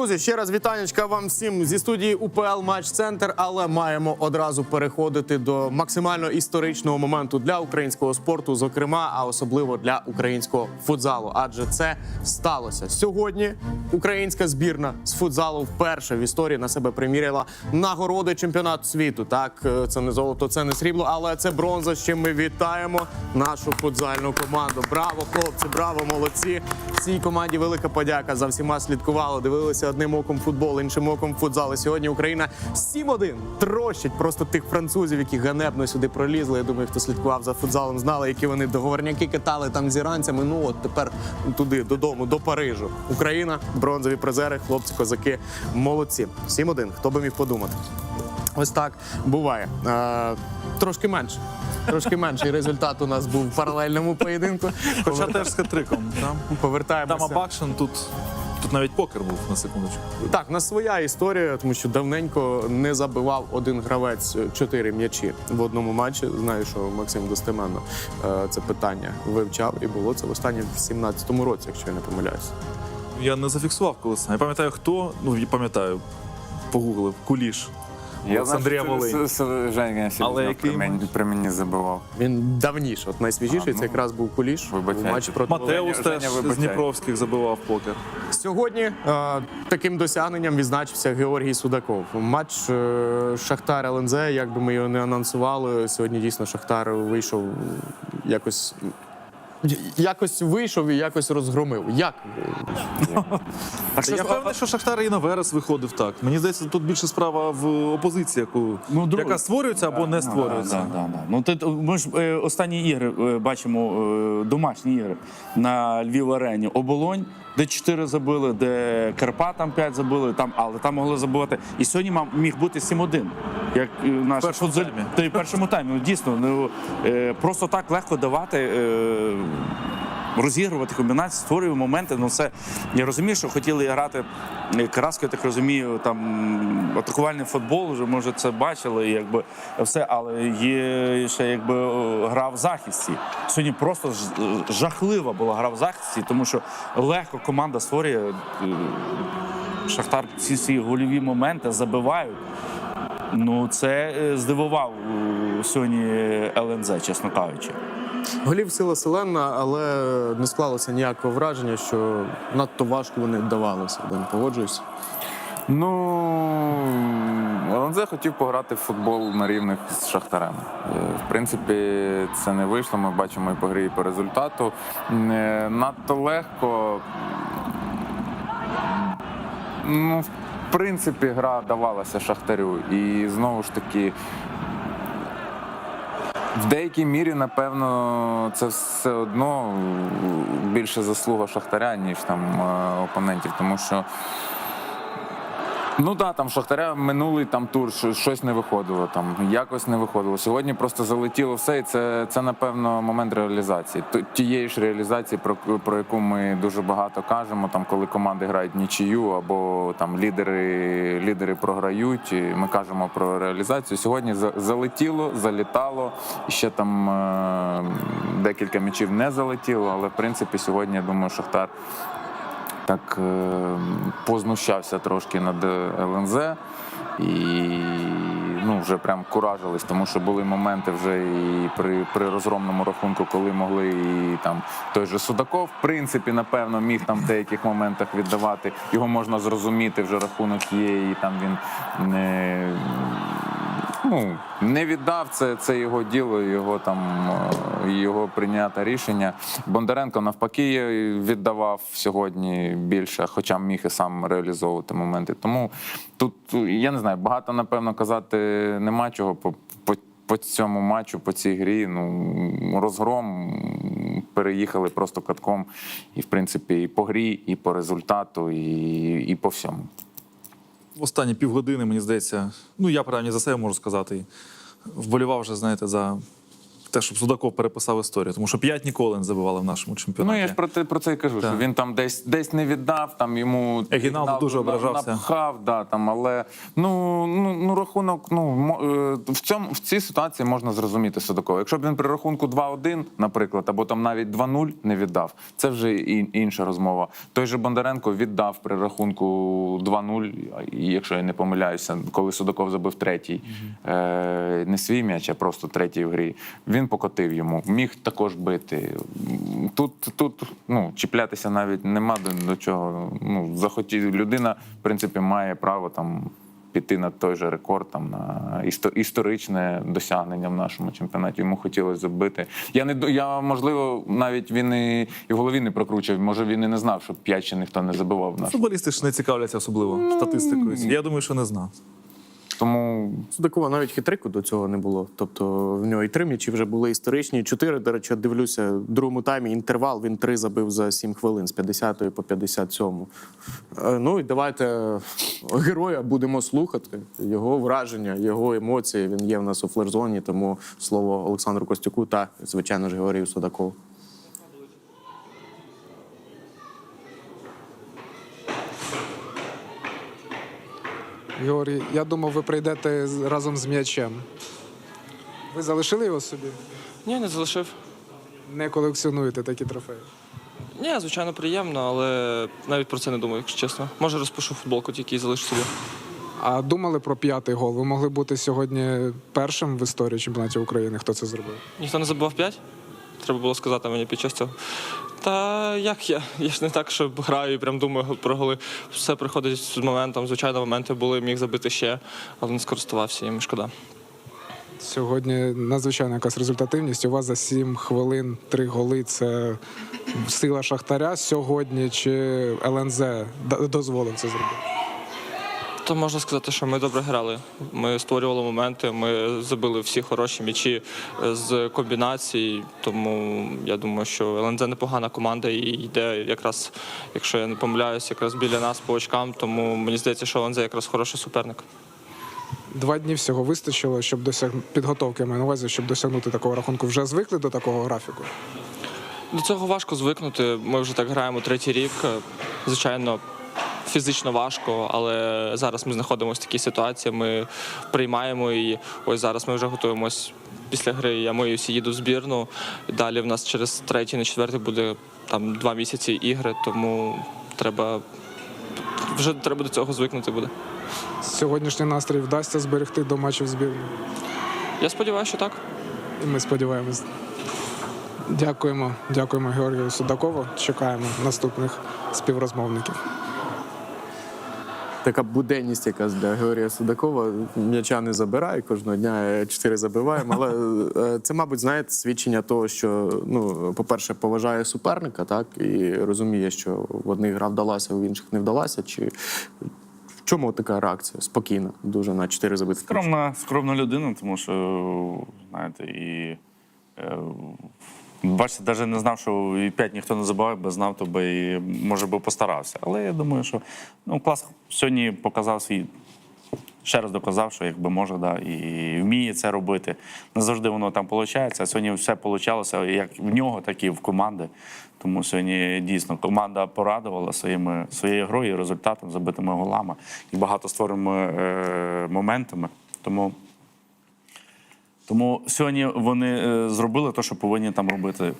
Друзі, ще раз вітанечка вам всім зі студії УПЛ Матч Центр. Але маємо одразу переходити до максимально історичного моменту для українського спорту, зокрема, а особливо для українського футзалу. Адже це сталося сьогодні. Українська збірна з футзалу вперше в історії на себе приміряла нагороди чемпіонату світу. Так, е, це не золото, це не срібло, але це бронза. З чим ми вітаємо нашу футзальну команду. Браво, хлопці, браво, молодці! Всій команді велика подяка за всіма слідкували, дивилися одним оком футбол, іншим оком футзал. І сьогодні Україна 7-1 трощить просто тих французів, які ганебно сюди пролізли. Я думаю, хто слідкував за футзалом, знали, які вони договорняки китали там з іранцями. Ну от тепер туди, додому, до Парижу. Україна, бронзові призери, хлопці, козаки, молодці. 7-1, хто би міг подумати. Ось так буває. Е, трошки менше. Трошки менший результат у нас був в паралельному поєдинку. Хоча теж з хитриком. Повертаємося. там Абакшин, тут, тут навіть покер був на секундочку. Так, у нас своя історія, тому що давненько не забивав один гравець чотири м'ячі в одному матчі. Знаю, що Максим достеменно е, це питання вивчав, і було це в останнє в 17-му році, якщо я не помиляюся. Я не зафіксував колись. Я пам'ятаю, хто, ну я пам'ятаю, погуглив, куліш. Олександрія Волинь. Женя Але який при мені, при мені забивав. Він давніше, от найсвіжіший, А, це ну, якраз був куліш вибачайте. Матеус теж з Дніпровських забивав покер. Сьогодні е, таким досягненням відзначився Георгій Судаков. Матч е, Шахтар ЛНЗ, як би ми його не анонсували. Сьогодні дійсно Шахтар вийшов якось. Якось вийшов і якось розгромив. Як? А я впевнений, що Шахтар і на Верес виходив так. Мені здається, тут більше справа в опозиції, яку, Ну, друг- яка створюється або не створюється. Да, да, да. Ну, ти, ми ж е, останні ігри е, бачимо, е, домашні ігри на Львів арені. Оболонь, де 4 забили, де Карпатам 5 забили, там, але там могли забивати. І сьогодні мав- міг бути 7-1. Як е, наш В першому футзаль- таймі. Та й першому таймі. Ну, дійсно, ну, е, просто так легко давати. Е, Розігрувати комбінації, створює моменти. Ну це я розумію, що хотіли грати Караски, я так розумію, там атакувальний футбол, вже може це бачили, якби все, але є ще якби гра в захисті. Сьогодні просто жахлива була гра в захисті, тому що легко команда створює. е, Шахтар всі ці гольові моменти забивають. Ну це е, здивував е, сьогодні ЛНЗ, чесно кажучи. Голів сила селена, але не склалося ніякого враження, що надто важко вони вдавалися. Не погоджуюся. Ну ЛНЗ хотів пограти в футбол на рівних з Шахтарем. Е, В принципі, це не вийшло. Ми бачимо і по грі, і по результату. Е, Надто легко. Ну, в принципі, гра давалася Шахтарю. І знову ж таки. В деякій мірі, напевно, це все одно більше заслуга Шахтаря, ніж там е, опонентів, тому що. Ну так, там Шахтаря минулий там тур що- щось не виходило, там якось не виходило. Сьогодні просто залетіло все, і це, це напевно момент реалізації. Тієї ж реалізації, про, про яку ми дуже багато кажемо, там коли команди грають нічию або там лідери, лідери програють. і Ми кажемо про реалізацію. Сьогодні за- залетіло, залітало. І ще там е, декілька м'ячів не залетіло, але в принципі сьогодні я думаю, Шахтар так е, познущався трошки над е, ЛНЗ і ну, вже прям куражились, тому що були моменти вже і при, при розгромному рахунку, коли могли і там той же Судаков, в принципі, напевно, міг там в деяких моментах віддавати. Його можна зрозуміти, вже рахунок є, і там він не. Ну, не віддав це, це його діло, його там е, його прийняте рішення. Бондаренко навпаки віддавав сьогодні більше, хоча міг і сам реалізовувати моменти. Тому тут я не знаю, багато напевно казати нема чого по, по, по цьому матчу, по цій грі. Ну розгром переїхали просто катком, і в принципі і по грі, і по результату, і, і по всьому. В останні півгодини, мені здається, ну я принаймні за себе можу сказати. Вболівав вже, знаєте, за те, щоб Судаков переписав історію, тому що п'ять ніколи не забивали в нашому чемпіонаті. Ну я ж про те про це і кажу, що він там десь десь не віддав, там йому віддав, дуже ображався. напхав, да, там, але ну, ну, ну рахунок, ну е, в цьому в цій ситуації можна зрозуміти Судакова. Якщо б він при рахунку 2-1, наприклад, або там навіть 2-0 не віддав, це вже і, інша розмова. Той же Бондаренко віддав при рахунку 2-0, якщо я не помиляюся, коли Судаков забив третій, е, не свій м'яч, а просто третій в грі. Він покотив йому, міг також бити. Тут, тут ну, чіплятися навіть нема до, до чого. Ну, захотів людина, в принципі, має право там. Піти на той же рекорд, там на історичне досягнення в нашому чемпіонаті. Йому хотілося забити. Я не я можливо навіть він і, і в голові не прокручував. Може він і не знав, що п'ять ще ніхто не забивав в. Футболісти ж не цікавляться особливо статистикою. Я думаю, що не знав. Тому Судакова навіть хитрику до цього не було. Тобто в нього і три м'ячі вже були історичні. Чотири, до речі, дивлюся, в другому таймі інтервал. Він три забив за сім хвилин з 50 по 57. Е, Ну і давайте героя будемо слухати. Його враження, його емоції. Він є в нас у флеш-зоні, тому слово Олександру Костюку та, звичайно ж, Георгію Судакову. Георгій, я думав, ви прийдете разом з м'ячем. Ви залишили його собі? Ні, не залишив. Не колекціонуєте такі трофеї. Ні, звичайно, приємно, але навіть про це не думаю, якщо чесно. Може, розпишу футболку, тільки і залишу собі. А думали про п'ятий гол? Ви могли бути сьогодні першим в історії чемпіонатів України, хто це зробив? Ніхто не забував п'ять? Треба було сказати мені під час цього. Та як я? Я ж не так, що граю і прям думаю про голи. Все приходить з моментом. Звичайно, моменти були, міг забити ще, але не скористувався їм. Шкода. Сьогодні надзвичайна якась результативність. У вас за 7 хвилин три голи. Це сила Шахтаря сьогодні чи ЛНЗ дозволив це зробити? То можна сказати, що ми добре грали. Ми створювали моменти, ми забили всі хороші м'ячі е, з комбінацій. Тому я думаю, що ЛНЗ непогана команда і йде якраз, якщо я не помиляюсь, якраз біля нас по очкам. Тому мені здається, що ЛНЗ якраз хороший суперник. Два дні всього вистачило, щоб досяг... підготовки маю на увазі, щоб досягнути такого рахунку. Вже звикли до такого графіку? До цього важко звикнути. Ми вже так граємо третій рік. Звичайно, фізично важко, але зараз ми знаходимося в такій ситуації. Ми приймаємо її. Ось зараз ми вже готуємось після гри. Я мою всі їду в збірну. Далі в нас через третій на четвертий буде там два місяці ігри, тому треба вже треба до цього звикнути буде. Сьогоднішній настрій вдасться зберегти до матчів збірної. Я сподіваюся, що так. І ми сподіваємось. Дякуємо, дякуємо Георгію Судакову. Чекаємо наступних співрозмовників. Така буденність якась для Георгія Судакова. М'яча не забирає кожного дня, чотири забиваємо. Але е, це, мабуть, знаєте, свідчення того, що ну, по-перше, поважає суперника, так і розуміє, що в одних гра вдалася, в інших не вдалася. Чи чому така реакція? Спокійна, дуже на чотири забити. Скромна, скромна людина, тому що, знаєте, і. Е, Бачите, навіть не знав, що і п'ять ніхто не забиває, бо знав, то би і може би постарався. Але я думаю, що ну, клас сьогодні показав свій. Ще раз доказав, що якби може, да, і вміє це робити. Не завжди воно там виходить. А сьогодні все вийшло як в нього, так і в команди. Тому сьогодні дійсно команда порадувала своїми своєю грою, результатом, забитими голами і багато створеними е, моментами. Тому тому сьогодні вони е, зробили те, що повинні там робити.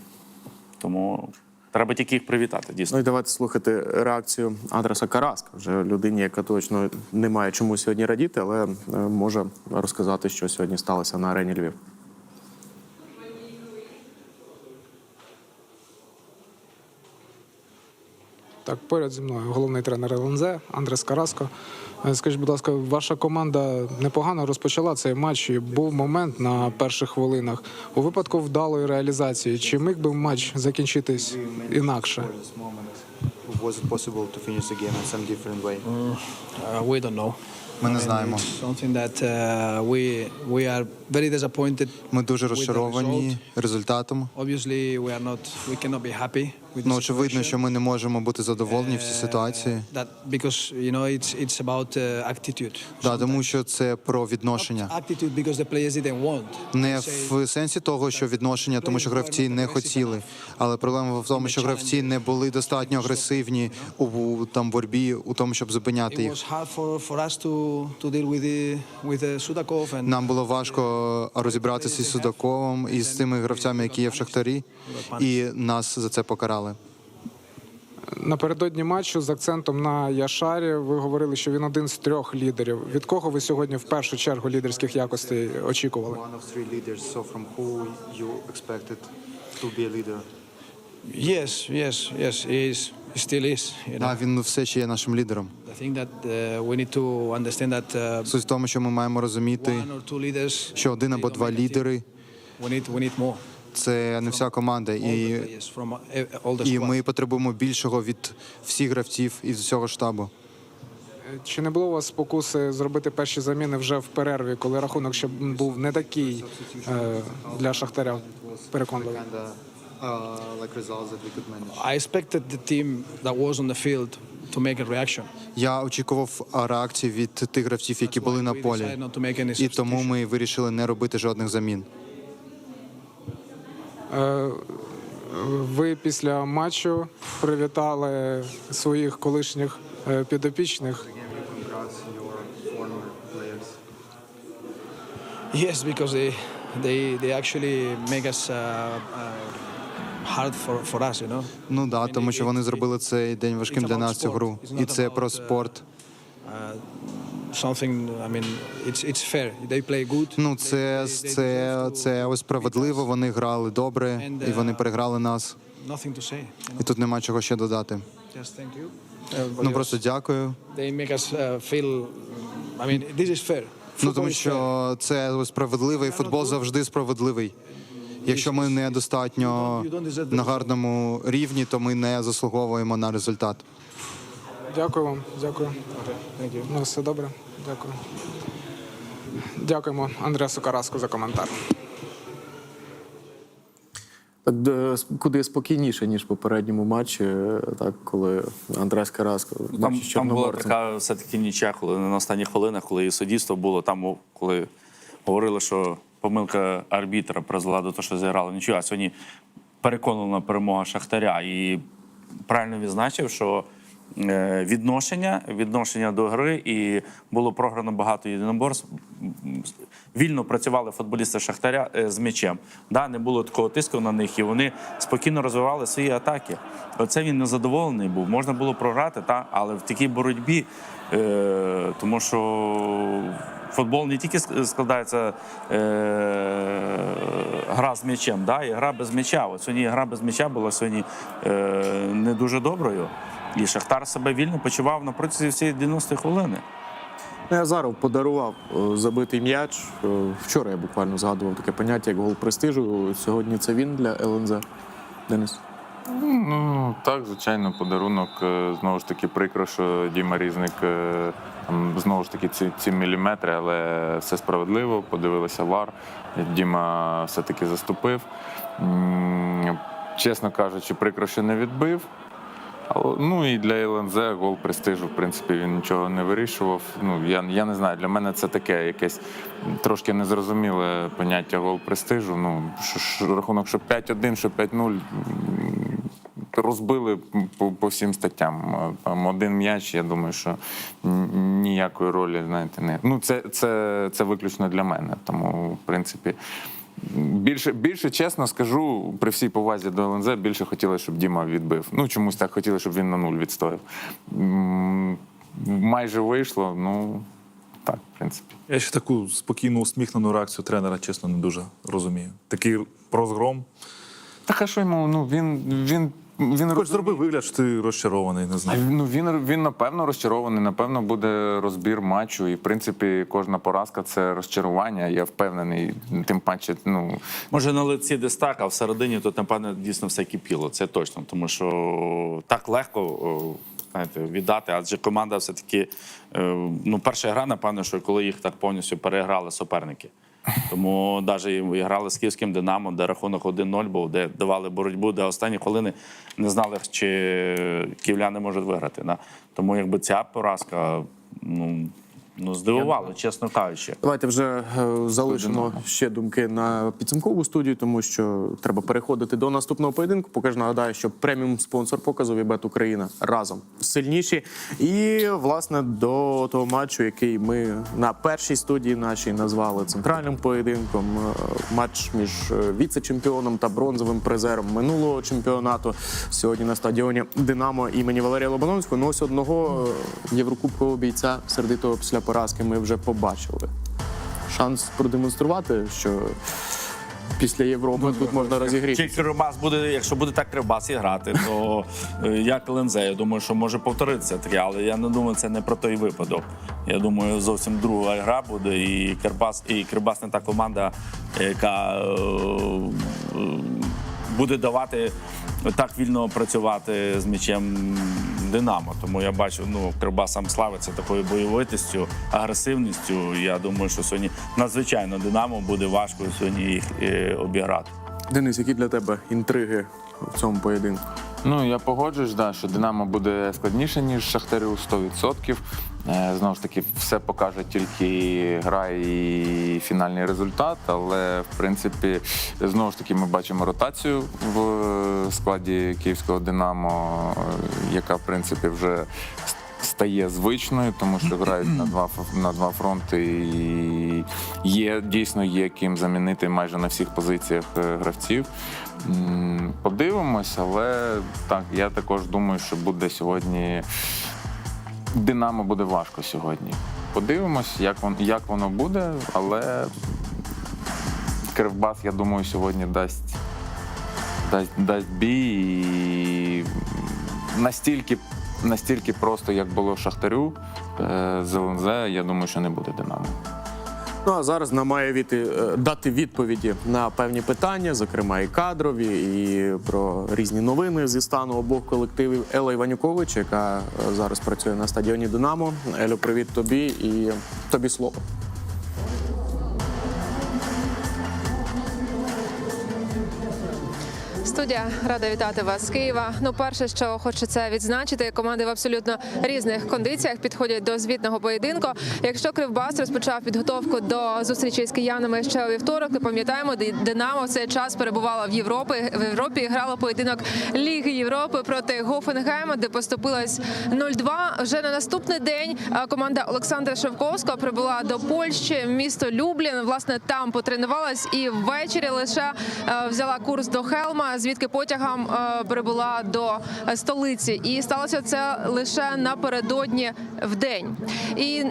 Тому треба тільки їх привітати, дійсно. Ну і давайте слухати реакцію адреса Караска, вже людині, яка точно не має чому сьогодні радіти, але е, може розказати, що сьогодні сталося на арені Львів. Так, поряд зі мною головний тренер ЛНЗ Андрес Караско. Е, Скажіть, будь ласка, ваша команда непогано розпочала цей матч. і Був момент на перших хвилинах. У випадку вдалої реалізації, чи міг би матч закінчитись інакше? Was it possible to finish the game in some different way? Uh, we don't know. Ми не знаємо. uh, we we are very disappointed. Ми дуже розчаровані результатом. Ну очевидно, що ми не можемо бути задоволені в цій ситуації. That because you know it's it's about uh, attitude. Да, тому що це про відношення. Because the players didn't want. Не в сенсі того, що відношення, тому що гравці не хотіли. Але проблема в тому, що гравці не були достатньо агресивні у там боротьбі, у тому, щоб зупиняти їх. Нам було важко розібратися із Судаковим і з тими гравцями, які є в Шахтарі, і нас за це покарали. Напередодні матчу з акцентом на Яшарі ви говорили, що він один з трьох лідерів. Від кого ви сьогодні в першу чергу лідерських якостей очікували? yes, yes, yes, he is, he still is. You know. Да, він все ще є нашим лідером. I think that uh, we need to understand that uh, Суть в тому, що ми маємо розуміти, що один або два лідери We need, we need more. Це не вся команда, і, і ми потребуємо більшого від всіх гравців і з усього штабу. Чи не було у вас спокуси зробити перші заміни вже в перерві, коли рахунок ще був не такий е, для Шахтаря переконливий? I expected the team that was on the field to make a reaction. Я очікував реакції від тих гравців, які були на полі, і тому ми вирішили не робити жодних замін. Е, ви після матчу привітали своїх колишніх е, підопічних. Yes, because they they they actually make us uh, uh, hard for, for us, you know. Ну да, тому що вони зробили цей день важким для нас цю гру. І це про спорт. Something, I mean, it's it's fair. They play good. Ну це це, це ось справедливо. Вони грали добре, і вони переграли нас. Nothing to say. You І тут нема чого ще додати. Just thank you. Ну просто дякую. They make us uh, feel. I mean, this is fair. Ну тому що це справедливий футбол завжди справедливий. Якщо ми не достатньо на гарному рівні, то ми не заслуговуємо на результат. Дякую вам, дякую. You. Ну, все добре. Дякую. Дякуємо Андреасу Караску за коментар. Так, куди спокійніше, ніж в попередньому матчі, е, так, коли Андрес Караско Там, там була така все-таки нічия, коли на останніх хвилинах, коли і суддівство було там, коли говорили, що помилка арбітра призвела до того, що зіграли нічого, а сьогодні переконана перемога Шахтаря. І правильно відзначив, що відношення, відношення до гри, і було програно багато єдиноборств. Вільно працювали футболісти Шахтаря е, з м'ячем. Да, не було такого тиску на них, і вони спокійно розвивали свої атаки. Оце він незадоволений був. Можна було програти, та, але в такій боротьбі, е, тому що футбол не тільки складається е, гра з м'ячем, да, і гра без м'яча. От сьогодні гра без м'яча була сьогодні е, не дуже доброю. І Шахтар себе вільно почував на протязі всієї 90 хвилини. Ну, Азаров подарував е, забитий м'яч. Е, Вчора я буквально згадував таке поняття, як гол престижу. Сьогодні це він для ЛНЗ. Денис. Ну так, звичайно, подарунок. Е, Знову ж таки, прикро, що Діма Різник там, знову ж таки ці, ці міліметри, але все справедливо. Подивилися вар. Діма все-таки заступив. Чесно кажучи, прикро, що не відбив. Ну і для ЛНЗ гол престижу, в принципі, він нічого не вирішував. Ну я, я не знаю, для мене це таке якесь трошки незрозуміле поняття гол престижу. Ну що рахунок, що 5-1, що 5-0. Розбили по, по всім статтям. Там один м'яч, я думаю, що ніякої ролі, знаєте, не. Ну, це, це, це виключно для мене. Тому, в принципі, Більше, більше чесно скажу, при всій повазі до ЛНЗ, більше хотілося, щоб Діма відбив. Ну, чомусь так хотіли, щоб він на нуль відстояв. Майже вийшло, ну так, в принципі. Я ще таку спокійну, усміхнену реакцію тренера, чесно, не дуже розумію. Такий розгром. Так, а що йому? Ну він він. Він Хоч зроби вигляд, що ти розчарований, не А знаю. Ну він він напевно розчарований. Напевно, буде розбір матчу. І в принципі, кожна поразка це розчарування. Я впевнений. Тим паче, ну Може, на лиці десь так, а всередині тут, напевно, дійсно все кипіло. Це точно. Тому що так легко знаєте, віддати, адже команда все-таки е, ну, перша гра, напевно, що коли їх так повністю переграли суперники. Тому навіть грали з київським Динамо, де рахунок 1-0 був, де давали боротьбу, де останні хвилини не знали, чи київляни можуть виграти. Тому якби ця поразка ну, ну, здивувала, чесно кажучи. Давайте вже е, залишимо ще думки на підсумкову студію, тому що треба переходити до наступного поєдинку. Поки ж нагадаю, що преміум спонсор показу Вібет Україна разом сильніші. І власне до того матчу, який ми на першій студії нашій назвали центральним поєдинком. е, Матч між е, віце-чемпіоном та бронзовим призером минулого чемпіонату. Сьогодні на стадіоні Динамо імені Валерія Лобановського. Ну ось одного єврокубкового бійця сердитого після поразки ми вже побачили шанс продемонструвати, що після Європи тут можна розігріти. Чи Кривбас буде, якщо буде так Кривбас і грати, то е, я думаю, що може повторитися таке, але я не думаю, це не про той випадок. Я думаю, зовсім друга гра буде, і Кривбас, і Кривбас не та команда, яка е, е, буде давати так вільно працювати з м'ячем Динамо. Тому я бачу, ну Кривбас сам славиться такою бойовитістю, агресивністю. Я думаю, що сьогодні надзвичайно Динамо буде важко сьогодні їх е, обіграти. Денис, які для тебе інтриги в цьому поєдинку? Ну я погоджуюсь, да, що Динамо буде складніше, ніж Шахтарю 100%. Е, Знову ж таки, все покаже тільки гра і фінальний результат. Але в принципі, знову ж таки, ми бачимо ротацію в складі київського Динамо, е, яка в принципі вже стає звичною, тому що грають на два на два фронти. І є дійсно є ким замінити майже на всіх позиціях е, гравців. Подивимось, але так, я також думаю, що буде сьогодні. Динамо буде важко сьогодні. Подивимось, як воно, як воно буде, але Кривбас, я думаю, сьогодні дасть, дасть, дасть бій і настільки, настільки просто, як було Шахтарю Зелензе, я думаю, що не буде Динамо. Ну а зараз нам має віти, е, дати відповіді на певні питання, зокрема і кадрові, і про різні новини зі стану обох колективів. Ела Іванюкович, яка е, зараз працює на стадіоні Динамо. Елю, привіт тобі і тобі слово. Студія рада вітати вас з Києва. Ну, перше, що хочеться відзначити, команди в абсолютно різних кондиціях підходять до звітного поєдинку. Якщо Кривбас розпочав підготовку до зустрічі з киянами ще у вівторок, то пам'ятаємо, Ди- Динамо в цей час перебувала в Європі. В Європі грала поєдинок Ліги Європи проти Гофенгейма, де поступилась 0-2. Вже на наступний день команда Олександра Шевковського прибула до Польщі, місто Люблін. Власне, там потренувалась і ввечері лише взяла курс до Хелма, звідки потягом е, прибула до столиці. І сталося це лише напередодні в день. І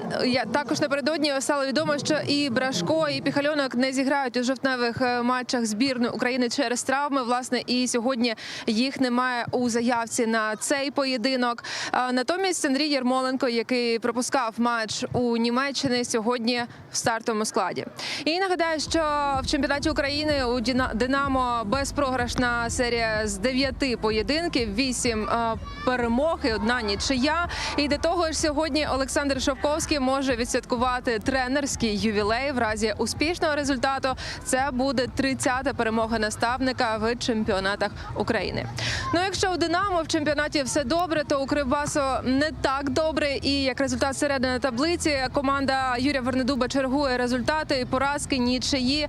також напередодні стало відомо, що і Брашко, і Піхальонок не зіграють у жовтневих е, матчах збірної України через травми. Власне, і сьогодні їх немає у заявці на цей поєдинок. Е, Натомість Андрій Єрмоленко, який пропускав матч у Німеччині, сьогодні в стартовому складі. І нагадаю, що в чемпіонаті України у Динамо безпрограшна серія з дев'яти поєдинків, вісім е, перемог і одна нічия. І до того ж, сьогодні Олександр Шовковський може відсвяткувати тренерський ювілей в разі успішного результату. Це буде 30-та перемога наставника в чемпіонатах України. Ну, якщо у Динамо в чемпіонаті все добре, то у Кривбасу не так добре. І як результат середини таблиці команда Юрія Вернедуба чергує результати поразки, нічиї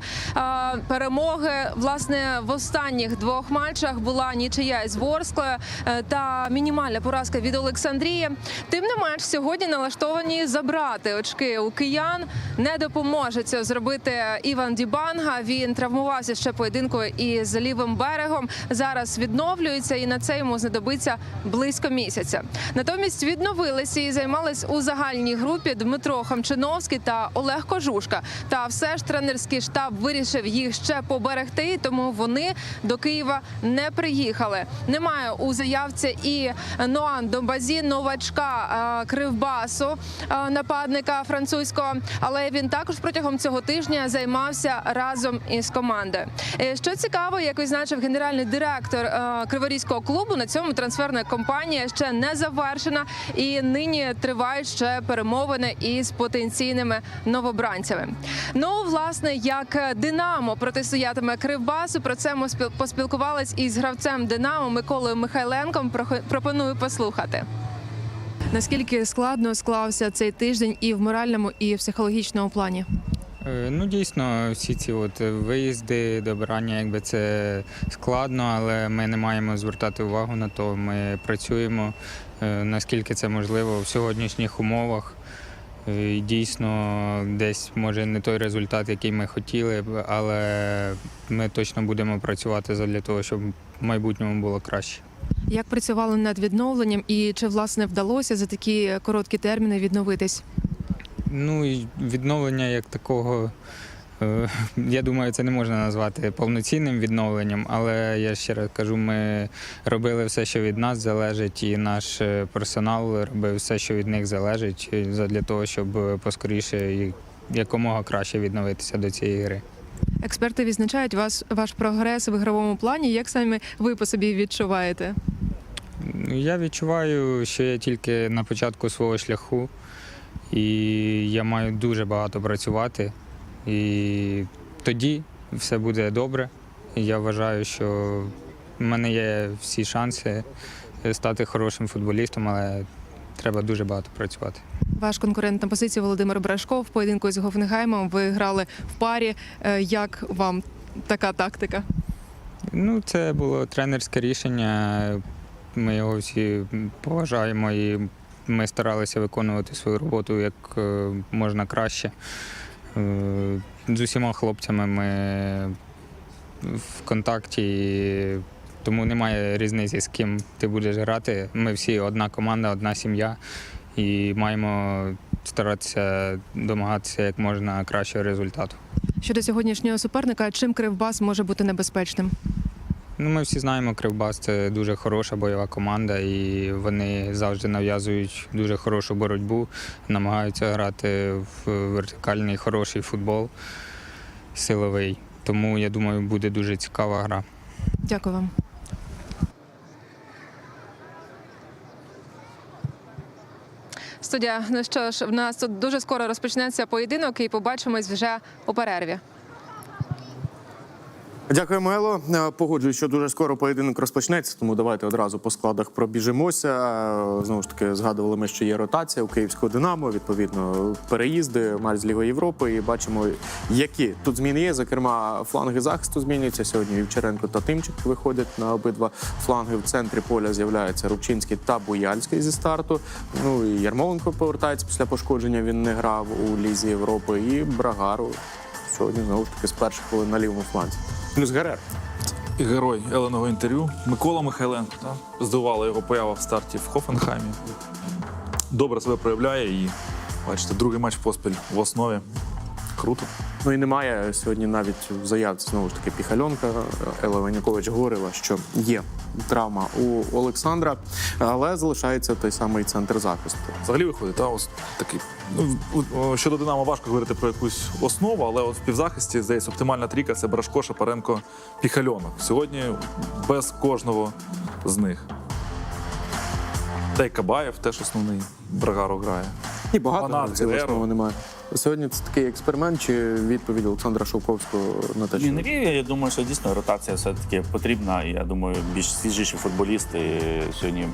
перемоги. Власне, в останніх двох матчах була нічия з Ворсклою е, та мінімальна поразка від Олександрії. Тим не менш, сьогодні налаштовані забрати очки у киян. Не допоможе це зробити Іван Дібанга. Він травмувався ще поєдинку із лівим берегом. Зараз відновлюється, і на це йому знадобиться близько місяця. Натомість відновилися і займались у загальній групі Дмитро Хамчиновський та Олег Кожушка. Та все ж тренерський штаб вирішив їх ще поберегти, тому вони до Києва Києва не приїхали. Немає у заявці і Ноан Домбазі, новачка е, Кривбасу, е, нападника французького. Але він також протягом цього тижня займався разом із командою. Е, Що цікаво, як відзначив генеральний директор Криворізького клубу, на цьому трансферна кампанія ще не завершена, і нині тривають ще перемовини із потенційними новобранцями. Ну, власне, як Динамо протистоятиме Кривбасу, про це ми спіл- поспілкувались із гравцем Динамо Миколою Михайленком. Пропоную послухати. Наскільки складно склався цей тиждень і в моральному, і в психологічному плані? Е, Ну, дійсно, всі ці от виїзди, добирання, якби це складно, але ми не маємо звертати увагу на то. Ми працюємо е, наскільки це можливо в сьогоднішніх умовах. Е, і Дійсно, десь може не той результат, який ми хотіли, але ми точно будемо працювати для того, щоб в майбутньому було краще. Як працювали над відновленням, і чи власне вдалося за такі короткі терміни відновитись? Ну і відновлення як такого. Е, Я думаю, це не можна назвати повноцінним відновленням, але я ще раз кажу, ми робили все, що від нас залежить, і наш е, персонал робив все, що від них залежить, для того, щоб поскоріше і якомога краще відновитися до цієї гри. Експерти відзначають вас ваш прогрес в ігровому плані. Як саме ви по собі відчуваєте? Я відчуваю, що я тільки на початку свого шляху, і я маю дуже багато працювати. І тоді все буде добре. Я вважаю, що в мене є всі шанси стати хорошим футболістом, але треба дуже багато працювати. Ваш конкурент на позиції Володимир Брашко в поєдинку з Гофенгаймом. Ви грали в парі. Е, Як вам така тактика? Ну, це було тренерське рішення. Ми його всі поважаємо і ми старалися виконувати свою роботу як е, можна краще. Е, З усіма хлопцями ми в контакті, тому немає різниці, з ким ти будеш грати. Ми всі одна команда, одна сім'я, і маємо старатися домагатися як можна кращого результату. Щодо сьогоднішнього суперника, чим Кривбас може бути небезпечним? Ну, ми всі знаємо, Кривбас це дуже хороша бойова команда, і вони завжди нав'язують дуже хорошу боротьбу, намагаються грати в вертикальний хороший футбол, силовий. Тому я думаю, буде дуже цікава гра. Дякую вам. Студія, ну що ж, в нас тут дуже скоро розпочнеться поєдинок і побачимось вже у перерві. Дякуємо, Ело. Е, Погоджуюсь, що дуже скоро поєдинок розпочнеться, тому давайте одразу по складах пробіжимося. Е, Знову ж таки, згадували ми, що є ротація у Київського Динамо, відповідно, переїзди, матч з Лігою Європи. І бачимо, які тут зміни є. Зокрема, фланги захисту змінюються. Сьогодні Вівчаренко та Тимчик виходять на обидва фланги. В центрі поля з'являються Рубчинський та Буяльський зі старту. Ну і Ярмоленко повертається після пошкодження. Він не грав у Лізі Європи. І Брагару сьогодні знову ж таки з перших хвилин на лівому фланзі. Плюс Герер. Герой Еленого інтерв'ю Микола Михайленко. Так? Здивувала його поява в старті в Хофенхаймі. Добре себе проявляє і бачите, другий матч поспіль в основі. Круто. Ну і немає сьогодні навіть в заявці знову ж таки Піхальонка. Елла Ванякович говорила, що є травма у Олександра, але залишається той самий центр захисту. Взагалі виходить, та ось такий. Ну, щодо Динамо важко говорити про якусь основу, але от в півзахисті здається оптимальна трійка це Брашко, Шапаренко, Піхальонок. Сьогодні без кожного з них. Та й Кабаєв теж основний Брагару грає. І багато гравців в основному немає. Сьогодні це такий експеримент чи відповідь Олександра Шовковського на те, Ні, що не. Я думаю, що дійсно ротація все-таки потрібна. І я думаю, більш свіжіші футболісти сьогодні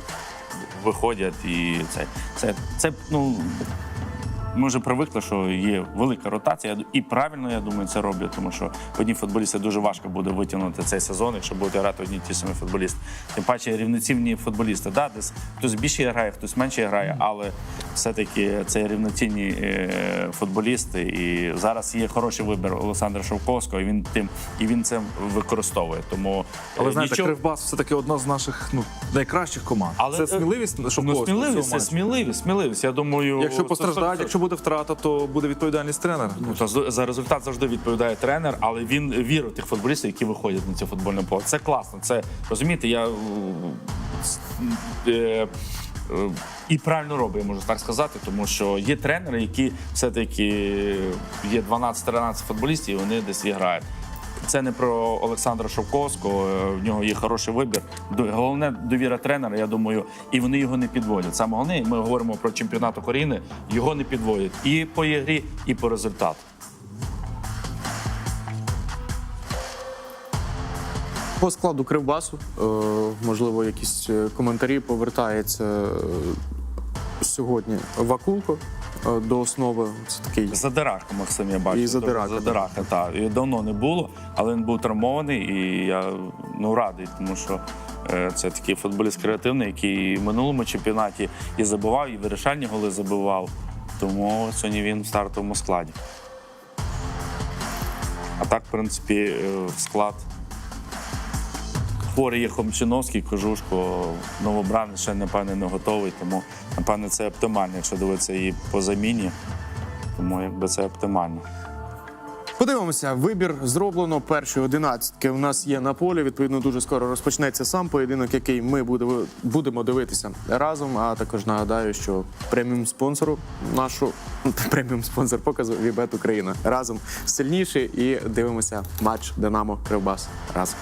виходять. І це, це, це ну. Ми вже привикли, що є велика ротація, і правильно я думаю, це роблять, тому що одні футболісти дуже важко буде витягнути цей сезон, якщо будуть грати одні ті самі футболісти. Тим паче рівноцінні футболісти. Да, десь хтось більше грає, хтось менше грає, але все-таки це рівноцінні е, футболісти. І зараз є хороший вибір Олександра Шовковського, і він тим і він це використовує. Тому Але е, знаєте, нічого- Кривбас все таки одна з наших ну найкращих команд. Але, це е, сміливість, що ну, сміливість, це сміливість, сміливість. Я думаю, Якщо постраждають, якщо буде втрата, то буде відповідальність тренера. Ну, та за результат завжди відповідає тренер, але він вірить тих футболістів, які виходять на це футбольне поле. Це класно. Це розумієте, я е, е, і правильно робить, я можу так сказати, тому що є тренери, які все-таки є 12-13 футболістів, і вони десь і грають. Це не про Олександра Шовковського. е, В нього є хороший вибір. Головне довіра тренера. Я думаю, і вони його не підводять. Саме головне, ми говоримо про чемпіонат України. Його не підводять і по ігрі, і по результату. По складу Кривбасу, е, можливо, якісь е, коментарі повертається сьогодні Вакулко до основи. Це такий Задирака Максим, я бачу. І Задирака, Задирака, так. І давно не було, але він був травмований, і я ну, радий, тому що е, це такий футболіст креативний, який і в минулому чемпіонаті і забивав, і вирішальні голи забивав. Тому сьогодні він в стартовому складі. А так, в принципі, е, склад. Хворий є Хомчиновський, Кожушко, новобранець ще, напевне, не готовий, тому, напевне, це оптимально, якщо дивитися і по заміні. Тому якби це оптимально. Подивимося, вибір зроблено. Перші одинадцятки у нас є на полі. Відповідно, дуже скоро розпочнеться сам поєдинок, який ми будемо дивитися разом. А також нагадаю, що преміум спонсору нашу преміум спонсор показу Вібет Україна разом сильніші і дивимося матч Динамо Кривбас разом.